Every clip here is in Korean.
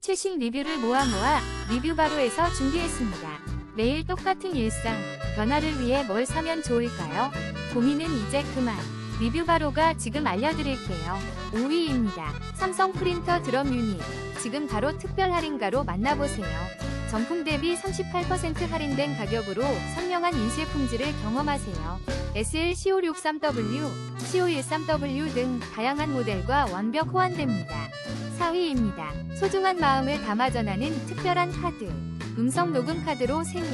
최신 리뷰를 모아 모아 리뷰 바로에서 준비했습니다. 매일 똑같은 일상, 변화를 위해 뭘 사면 좋을까요? 고민은 이제 그만. 리뷰 바로가 지금 알려드릴게요. 5위입니다. 삼성 프린터 드럼 유닛. 지금 바로 특별 할인가로 만나보세요. 정품 대비 38% 할인된 가격으로 선명한 인쇄 품질을 경험하세요. SL CO63W, CO13W 등 다양한 모델과 완벽 호환됩니다. 4위입니다. 소중한 마음을 담아 전하는 특별한 카드. 음성 녹음 카드로 생일,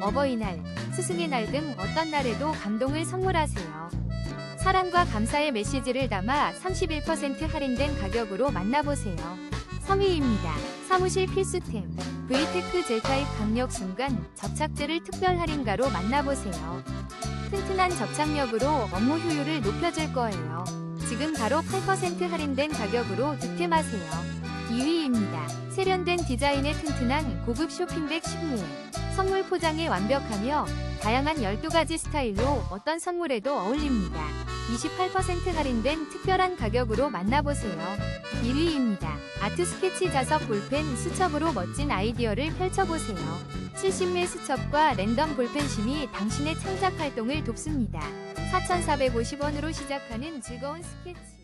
어버이날, 스승의 날 등 어떤 날에도 감동을 선물하세요. 사랑과 감사의 메시지를 담아 31% 할인된 가격으로 만나보세요. 3위입니다. 사무실 필수템. 브이테크 젤타입 강력 순간 접착제를 특별 할인가로 만나보세요. 튼튼한 접착력으로 업무 효율을 높여줄 거예요. 지금 바로 8% 할인된 가격으로 득템하세요. 2위입니다. 세련된 디자인의 튼튼한 고급 쇼핑백 10일. 선물 포장이 완벽하며 다양한 12가지 스타일로 어떤 선물에도 어울립니다. 28% 할인된 특별한 가격으로 만나보세요. 1위입니다. 아트 스케치 자석 볼펜 수첩으로 멋진 아이디어를 펼쳐보세요. 70매 수첩과 랜덤 볼펜심이 당신의 창작 활동을 돕습니다. 4,450원으로 시작하는 즐거운 스케치.